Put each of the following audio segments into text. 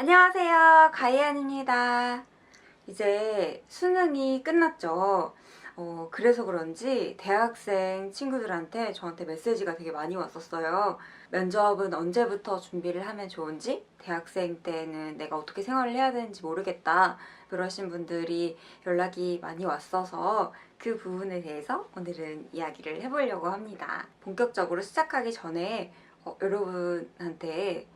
안녕하세요. 가이안입니다. 이제 수능이 끝났죠. 어, 그래서 그런지 대학생 친구들한테 저한테 메시지가 되게 많이 왔었어요. 면접은 언제부터 준비를 하면 좋은지, 대학생 때는 내가 어떻게 생활을 해야 되는지 모르겠다. 그러신 분들이 연락이 많이 왔어서 그 부분에 대해서 오늘은 이야기를 해보려고 합니다. 본격적으로 시작하기 전에 어, 여러분한테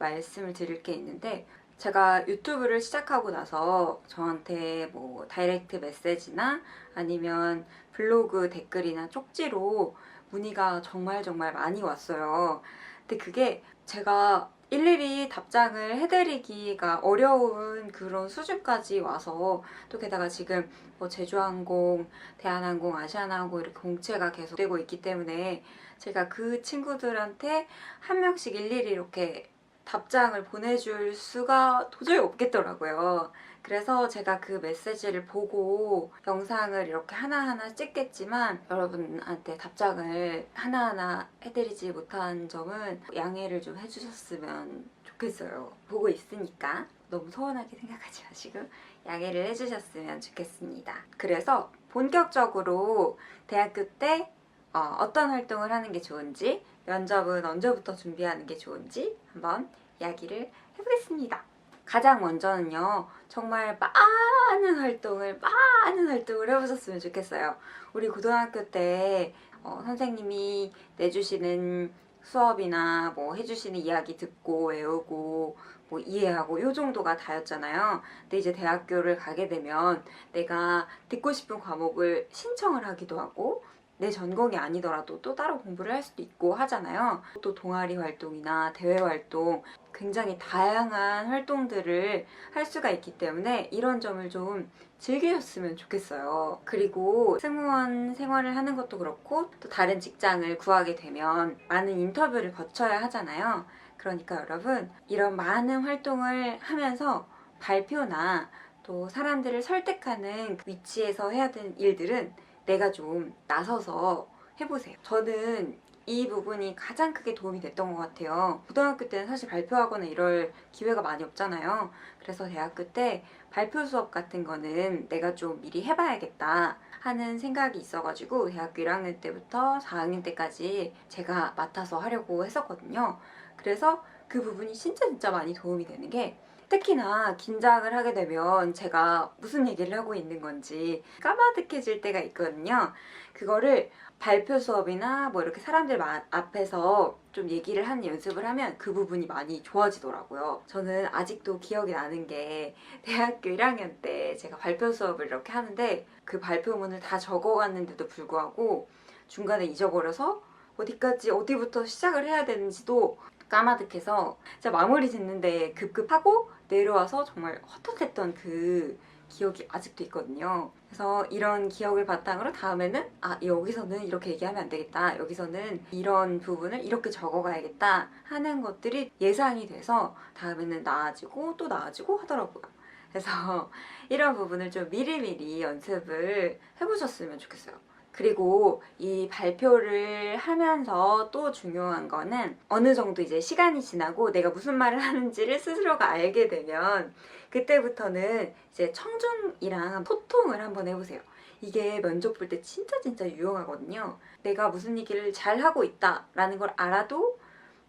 말씀을 드릴 게 있는데 제가 유튜브를 시작하고 나서 저한테 뭐 다이렉트 메시지나 아니면 블로그 댓글이나 쪽지로 문의가 정말 정말 많이 왔어요. 근데 그게 제가 일일이 답장을 해드리기가 어려운 그런 수준까지 와서 또 게다가 지금 뭐 제주항공, 대한항공, 아시아나항공 이렇게 공채가 계속 되고 있기 때문에 제가 그 친구들한테 한 명씩 일일이 이렇게 답장을 보내줄 수가 도저히 없겠더라고요. 그래서 제가 그 메시지를 보고 영상을 이렇게 하나하나 찍겠지만 여러분한테 답장을 하나하나 해드리지 못한 점은 양해를 좀 해주셨으면 좋겠어요. 보고 있으니까 너무 서운하게 생각하지 마시고 양해를 해주셨으면 좋겠습니다. 그래서 본격적으로 대학교 때 어, 어떤 활동을 하는 게 좋은지, 면접은 언제부터 준비하는 게 좋은지 한번 이야기를 해보겠습니다. 가장 먼저는요, 정말 많은 활동을, 많은 활동을 해보셨으면 좋겠어요. 우리 고등학교 때 어, 선생님이 내주시는 수업이나 뭐 해주시는 이야기 듣고 외우고 뭐 이해하고 요 정도가 다였잖아요. 근데 이제 대학교를 가게 되면 내가 듣고 싶은 과목을 신청을 하기도 하고 내 전공이 아니더라도 또 따로 공부를 할 수도 있고 하잖아요. 또 동아리 활동이나 대외 활동 굉장히 다양한 활동들을 할 수가 있기 때문에 이런 점을 좀 즐기셨으면 좋겠어요. 그리고 승무원 생활을 하는 것도 그렇고 또 다른 직장을 구하게 되면 많은 인터뷰를 거쳐야 하잖아요. 그러니까 여러분 이런 많은 활동을 하면서 발표나 또 사람들을 설득하는 그 위치에서 해야 되는 일들은 내가 좀 나서서 해보세요. 저는 이 부분이 가장 크게 도움이 됐던 것 같아요. 고등학교 때는 사실 발표하거나 이럴 기회가 많이 없잖아요. 그래서 대학교 때 발표 수업 같은 거는 내가 좀 미리 해봐야겠다 하는 생각이 있어가지고 대학교 1학년 때부터 4학년 때까지 제가 맡아서 하려고 했었거든요. 그래서 그 부분이 진짜 진짜 많이 도움이 되는 게 특히나 긴장을 하게 되면 제가 무슨 얘기를 하고 있는 건지 까마득해질 때가 있거든요. 그거를 발표 수업이나 뭐 이렇게 사람들 마- 앞에서 좀 얘기를 하는 연습을 하면 그 부분이 많이 좋아지더라고요. 저는 아직도 기억이 나는 게 대학교 1학년 때 제가 발표 수업을 이렇게 하는데 그 발표문을 다 적어갔는데도 불구하고 중간에 잊어버려서 어디까지 어디부터 시작을 해야 되는지도 까마득해서 진짜 마무리 짓는데 급급하고 내려와서 정말 헛헛했던 그 기억이 아직도 있거든요. 그래서 이런 기억을 바탕으로 다음에는 아 여기서는 이렇게 얘기하면 안 되겠다. 여기서는 이런 부분을 이렇게 적어가야겠다 하는 것들이 예상이 돼서 다음에는 나아지고 또 나아지고 하더라고요. 그래서 이런 부분을 좀 미리미리 연습을 해보셨으면 좋겠어요. 그리고 이 발표를 하면서 또 중요한 거는 어느 정도 이제 시간이 지나고 내가 무슨 말을 하는지를 스스로가 알게 되면 그때부터는 이제 청중이랑 소통을 한번 해보세요. 이게 면접 볼 때 진짜 진짜 유용하거든요. 내가 무슨 얘기를 잘 하고 있다라는 걸 알아도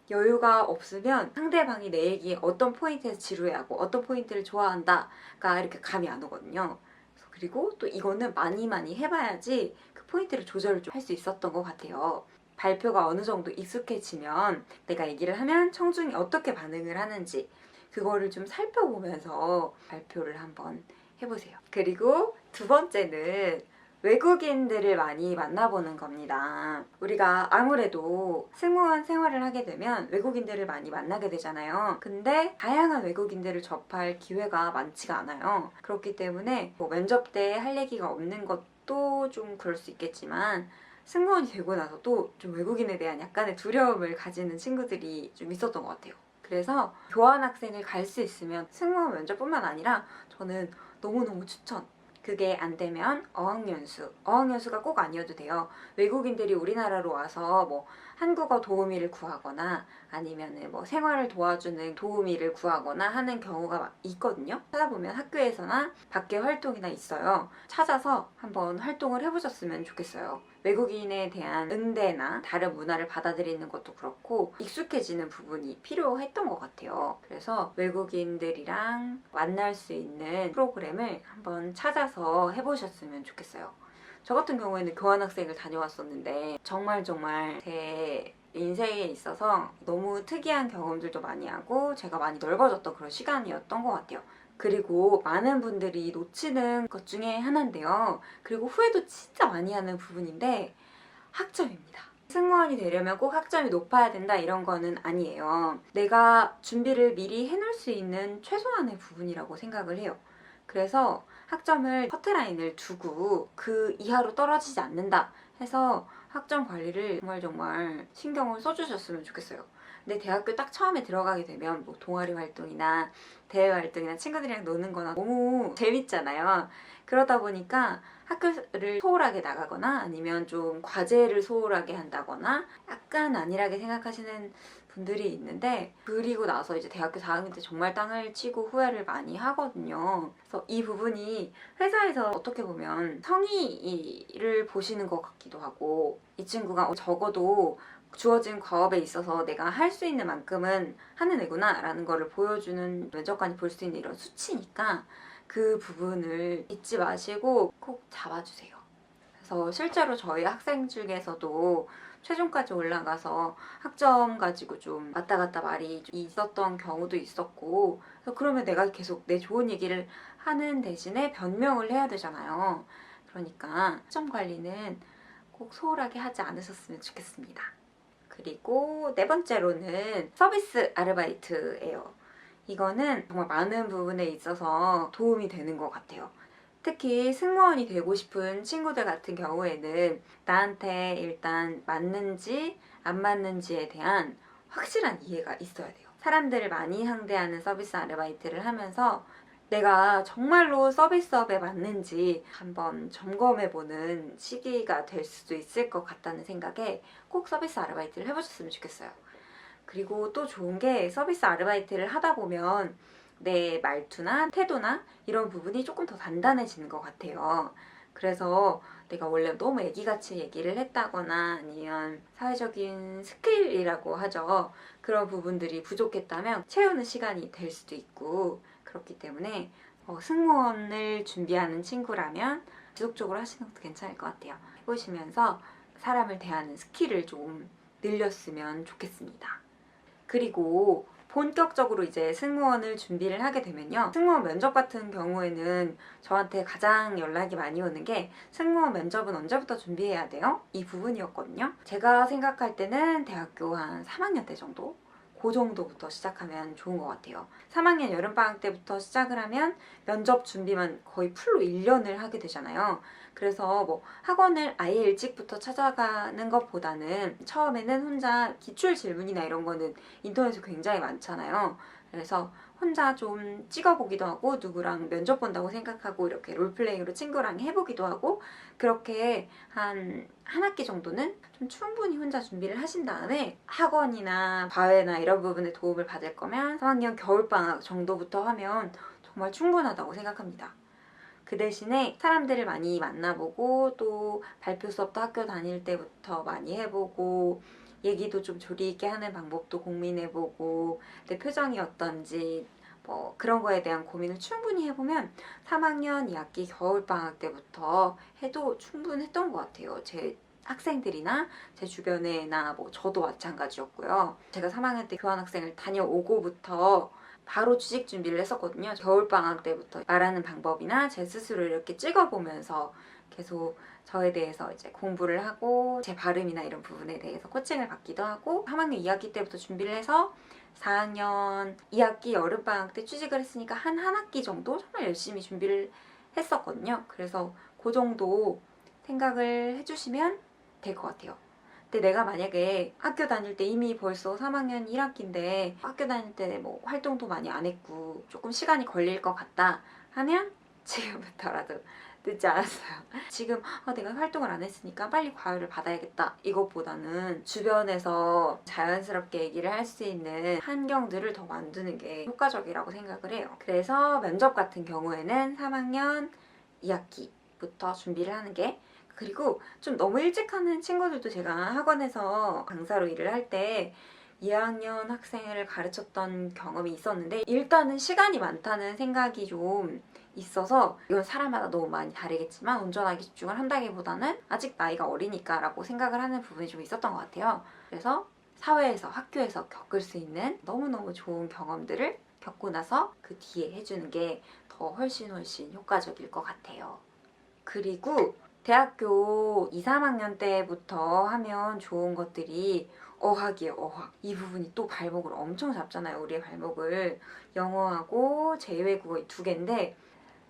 여유가 없으면 상대방이 내 얘기에 어떤 포인트에서 지루해하고 어떤 포인트를 좋아한다가 이렇게 감이 안 오거든요. 그리고 또 이거는 많이 많이 해봐야지 그 포인트를 조절을 좀 할 수 있었던 것 같아요. 발표가 어느 정도 익숙해지면 내가 얘기를 하면 청중이 어떻게 반응을 하는지 그거를 좀 살펴보면서 발표를 한번 해보세요. 그리고 두 번째는 외국인들을 많이 만나보는 겁니다. 우리가 아무래도 승무원 생활을 하게 되면 외국인들을 많이 만나게 되잖아요. 근데 다양한 외국인들을 접할 기회가 많지가 않아요. 그렇기 때문에 뭐 면접 때 할 얘기가 없는 것도 좀 그럴 수 있겠지만 승무원이 되고 나서도 좀 외국인에 대한 약간의 두려움을 가지는 친구들이 좀 있었던 것 같아요. 그래서 교환학생을 갈 수 있으면 승무원 면접뿐만 아니라 저는 너무너무 추천. 그 그게 안 되면 어학연수. 어학연수가 꼭 아니어도 돼요. 외국인들이 우리나라로 와서 뭐 한국어 도우미를 구하거나 아니면은 뭐 생활을 도와주는 도우미를 구하거나 하는 경우가 있거든요. 찾아보면 학교에서나 밖에 활동이나 있어요. 찾아서 한번 활동을 해보셨으면 좋겠어요. 외국인에 대한 응대나 다른 문화를 받아들이는 것도 그렇고 익숙해지는 부분이 필요했던 것 같아요. 그래서 외국인들이랑 만날 수 있는 프로그램을 한번 찾아서 해보셨으면 좋겠어요. 저 같은 경우에는 교환학생을 다녀왔었는데 정말 정말 제 인생에 있어서 너무 특이한 경험들도 많이 하고 제가 많이 넓어졌던 그런 시간이었던 것 같아요. 그리고 많은 분들이 놓치는 것 중에 하나인데요. 그리고 후회도 진짜 많이 하는 부분인데 학점입니다. 승무원이 되려면 꼭 학점이 높아야 된다 이런 거는 아니에요. 내가 준비를 미리 해놓을 수 있는 최소한의 부분이라고 생각을 해요. 그래서 학점을 커트라인을 두고 그 이하로 떨어지지 않는다 해서 학점 관리를 정말 정말 신경을 써주셨으면 좋겠어요. 근데 대학교 딱 처음에 들어가게 되면 뭐 동아리 활동이나 대외 활동이나 친구들이랑 노는 거나 너무 재밌잖아요. 그러다 보니까 학교를 소홀하게 나가거나 아니면 좀 과제를 소홀하게 한다거나 약간 안일하게 생각하시는 분들이 있는데 그리고 나서 이제 대학교 4학년 때 정말 땅을 치고 후회를 많이 하거든요. 그래서 이 부분이 회사에서 어떻게 보면 성의를 보시는 것 같기도 하고 이 친구가 적어도 주어진 과업에 있어서 내가 할 수 있는 만큼은 하는 애구나 라는 거를 보여주는 면접관이 볼 수 있는 이런 수치니까 그 부분을 잊지 마시고 꼭 잡아주세요. 그래서 실제로 저희 학생 중에서도 최종까지 올라가서 학점 가지고 좀 왔다 갔다 말이 좀 있었던 경우도 있었고 그러면 내가 계속 내 좋은 얘기를 하는 대신에 변명을 해야 되잖아요. 그러니까 학점 관리는 꼭 소홀하게 하지 않으셨으면 좋겠습니다. 그리고 네 번째로는 서비스 아르바이트예요. 이거는 정말 많은 부분에 있어서 도움이 되는 것 같아요. 특히 승무원이 되고 싶은 친구들 같은 경우에는 나한테 일단 맞는지 안 맞는지에 대한 확실한 이해가 있어야 돼요. 사람들을 많이 상대하는 서비스 아르바이트를 하면서 내가 정말로 서비스업에 맞는지 한번 점검해보는 시기가 될 수도 있을 것 같다는 생각에 꼭 서비스 아르바이트를 해보셨으면 좋겠어요. 그리고 또 좋은 게 서비스 아르바이트를 하다 보면 내 말투나 태도나 이런 부분이 조금 더 단단해지는 것 같아요. 그래서 내가 원래 너무 애기같이 얘기를 했다거나 아니면 사회적인 스킬이라고 하죠. 그런 부분들이 부족했다면 채우는 시간이 될 수도 있고 그렇기 때문에 어, 승무원을 준비하는 친구라면 지속적으로 하시는 것도 괜찮을 것 같아요. 해보시면서 사람을 대하는 스킬을 좀 늘렸으면 좋겠습니다. 그리고 본격적으로 이제 승무원을 준비를 하게 되면요. 승무원 면접 같은 경우에는 저한테 가장 연락이 많이 오는 게 승무원 면접은 언제부터 준비해야 돼요? 이 부분이었거든요. 제가 생각할 때는 대학교 한 3학년 때 정도? 그 정도부터 시작하면 좋은 것 같아요. 3학년 여름방학 때부터 시작을 하면 면접 준비만 거의 풀로 1년을 하게 되잖아요. 그래서 뭐 학원을 아예 일찍부터 찾아가는 것보다는 처음에는 혼자 기출 질문이나 이런 거는 인터넷에 굉장히 많잖아요. 그래서 혼자 좀 찍어보기도 하고 누구랑 면접 본다고 생각하고 이렇게 롤플레잉으로 친구랑 해보기도 하고 그렇게 한 한 학기 정도는 좀 충분히 혼자 준비를 하신 다음에 학원이나 과외나 이런 부분에 도움을 받을 거면 3학년 겨울방학 정도부터 하면 정말 충분하다고 생각합니다. 그 대신에 사람들을 많이 만나보고 또 발표 수업도 학교 다닐 때부터 많이 해보고 얘기도 좀 조리 있게 하는 방법도 고민해보고 내 표정이 어떤지 뭐 그런 거에 대한 고민을 충분히 해보면 3학년 2학기 겨울방학 때부터 해도 충분했던 것 같아요. 제 학생들이나 제 주변에나 뭐 저도 마찬가지였고요. 제가 3학년 때 교환학생을 다녀오고부터 바로 취직 준비를 했었거든요. 겨울방학 때부터 말하는 방법이나 제 스스로 이렇게 찍어보면서 계속 저에 대해서 이제 공부를 하고 제 발음이나 이런 부분에 대해서 코칭을 받기도 하고 3학년 2학기 때부터 준비를 해서 4학년 2학기 여름방학 때 취직을 했으니까 한 한 학기 정도 정말 열심히 준비를 했었거든요. 그래서 그 정도 생각을 해주시면 될 것 같아요. 근데 내가 만약에 학교 다닐 때 이미 벌써 3학년 1학기인데 학교 다닐 때 뭐 활동도 많이 안 했고 조금 시간이 걸릴 것 같다 하면 지금부터라도 늦지 않았어요. 지금 아, 내가 활동을 안 했으니까 빨리 과외를 받아야겠다. 이것보다는 주변에서 자연스럽게 얘기를 할 수 있는 환경들을 더 만드는 게 효과적이라고 생각을 해요. 그래서 면접 같은 경우에는 3학년 2학기부터 준비를 하는 게 그리고 좀 너무 일찍 하는 친구들도 제가 학원에서 강사로 일을 할때 2학년 학생을 가르쳤던 경험이 있었는데 일단은 시간이 많다는 생각이 좀 있어서 이건 사람마다 너무 많이 다르겠지만 운전하기 집중을 한다기보다는 아직 나이가 어리니까 라고 생각을 하는 부분이 좀 있었던 것 같아요. 그래서 사회에서 학교에서 겪을 수 있는 너무너무 좋은 경험들을 겪고 나서 그 뒤에 해주는 게 더 훨씬 훨씬 효과적일 것 같아요. 그리고 대학교 2, 3학년 때부터 하면 좋은 것들이 어학이에요, 어학. 이 부분이 또 발목을 엄청 잡잖아요, 우리의 발목을. 영어하고 제2외국어 이 두 개인데,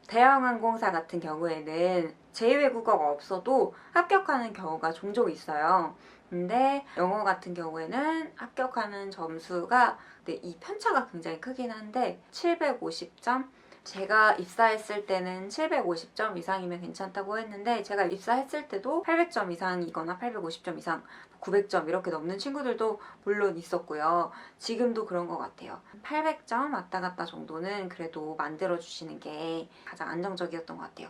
대형항공사 같은 경우에는 제2외국어가 없어도 합격하는 경우가 종종 있어요. 근데 영어 같은 경우에는 합격하는 점수가 네, 이 편차가 굉장히 크긴 한데 750점? 제가 입사했을 때는 750점 이상이면 괜찮다고 했는데 제가 입사했을 때도 800점 이상이거나 850점 이상 900점 이렇게 넘는 친구들도 물론 있었고요. 지금도 그런 것 같아요. 800점 왔다 갔다 정도는 그래도 만들어 주시는 게 가장 안정적이었던 것 같아요.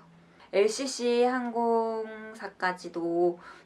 LCC 항공사까지도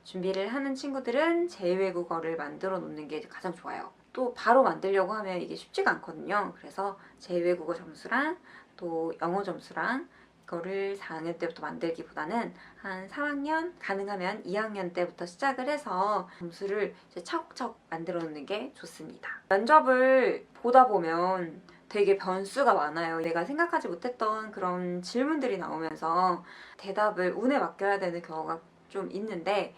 준비를 하는 친구들은 제2외국어를 만들어 놓는 게 가장 좋아요. 또 바로 만들려고 하면 이게 쉽지가 않거든요. 그래서 제2외국어 점수랑 또 영어 점수랑 이거를 4학년 때부터 만들기보다는 한 3학년 가능하면 2학년 때부터 시작을 해서 점수를 이제 차곡차곡 만들어 놓는 게 좋습니다. 면접을 보다 보면 되게 변수가 많아요. 내가 생각하지 못했던 그런 질문들이 나오면서 대답을 운에 맡겨야 되는 경우가 좀 있는데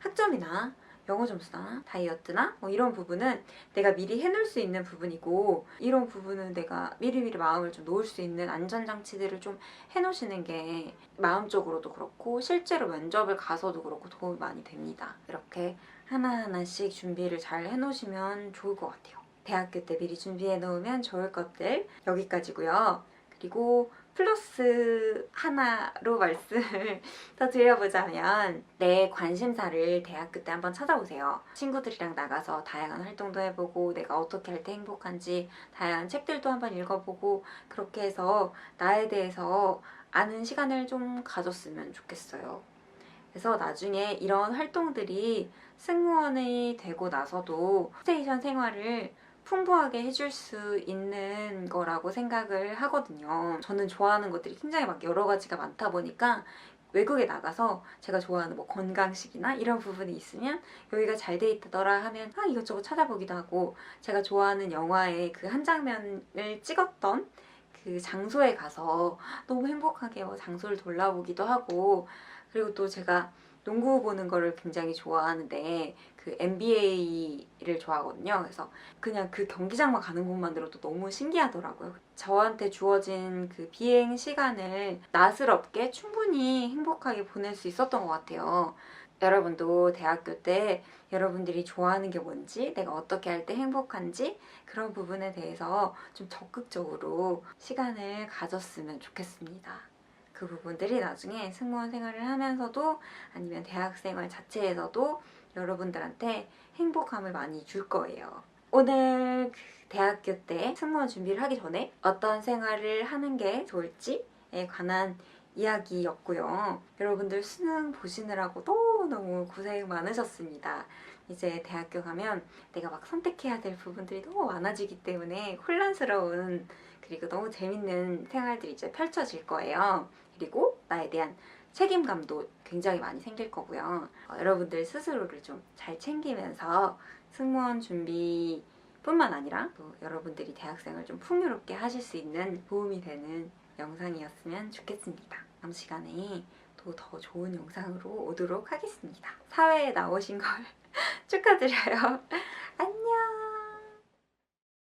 학점이나 영어 점수나 다이어트나 뭐 이런 부분은 내가 미리 해놓을 수 있는 부분이고 이런 부분은 내가 미리미리 마음을 좀 놓을 수 있는 안전장치들을 좀 해놓으시는 게 마음적으로도 그렇고 실제로 면접을 가서도 그렇고 도움이 많이 됩니다. 이렇게 하나하나씩 준비를 잘 해놓으시면 좋을 것 같아요. 대학교 때 미리 준비해 놓으면 좋을 것들 여기까지고요. 그리고 플러스 하나로 말씀을 더 드려보자면 내 관심사를 대학교 때 한번 찾아보세요. 친구들이랑 나가서 다양한 활동도 해보고 내가 어떻게 할 때 행복한지 다양한 책들도 한번 읽어보고 그렇게 해서 나에 대해서 아는 시간을 좀 가졌으면 좋겠어요. 그래서 나중에 이런 활동들이 승무원이 되고 나서도 스테이션 생활을 풍부하게 해줄 수 있는 거라고 생각을 하거든요. 저는 좋아하는 것들이 굉장히 막 여러 가지가 많다 보니까 외국에 나가서 제가 좋아하는 뭐 건강식이나 이런 부분이 있으면 여기가 잘 돼 있다더라 하면 아 이것저것 찾아보기도 하고 제가 좋아하는 영화의 그 한 장면을 찍었던 그 장소에 가서 너무 행복하게 뭐 장소를 돌아보기도 하고 그리고 또 제가 농구 보는 거를 굉장히 좋아하는데 그 NBA를 좋아하거든요. 그래서 그냥 그 경기장만 가는 것만으로도 너무 신기하더라고요. 저한테 주어진 그 비행 시간을 나스럽게 충분히 행복하게 보낼 수 있었던 것 같아요. 여러분도 대학교 때 여러분들이 좋아하는 게 뭔지, 내가 어떻게 할 때 행복한지 그런 부분에 대해서 좀 적극적으로 시간을 가졌으면 좋겠습니다. 그 부분들이 나중에 승무원 생활을 하면서도 아니면 대학 생활 자체에서도 여러분들한테 행복함을 많이 줄 거예요. 오늘 그 대학교 때 승무원 준비를 하기 전에 어떤 생활을 하는 게 좋을지에 관한 이야기였고요. 여러분들 수능 보시느라고 너무너무 고생 많으셨습니다. 이제 대학교 가면 내가 막 선택해야 될 부분들이 너무 많아지기 때문에 혼란스러운 그리고 너무 재밌는 생활들이 이제 펼쳐질 거예요. 그리고 나에 대한 책임감도 굉장히 많이 생길 거고요. 어, 여러분들 스스로를 좀 잘 챙기면서 승무원 준비 뿐만 아니라 또 여러분들이 대학생을 좀 풍요롭게 하실 수 있는 도움이 되는 영상이었으면 좋겠습니다. 다음 시간에 또 더 좋은 영상으로 오도록 하겠습니다. 사회에 나오신 걸 축하드려요. 안녕!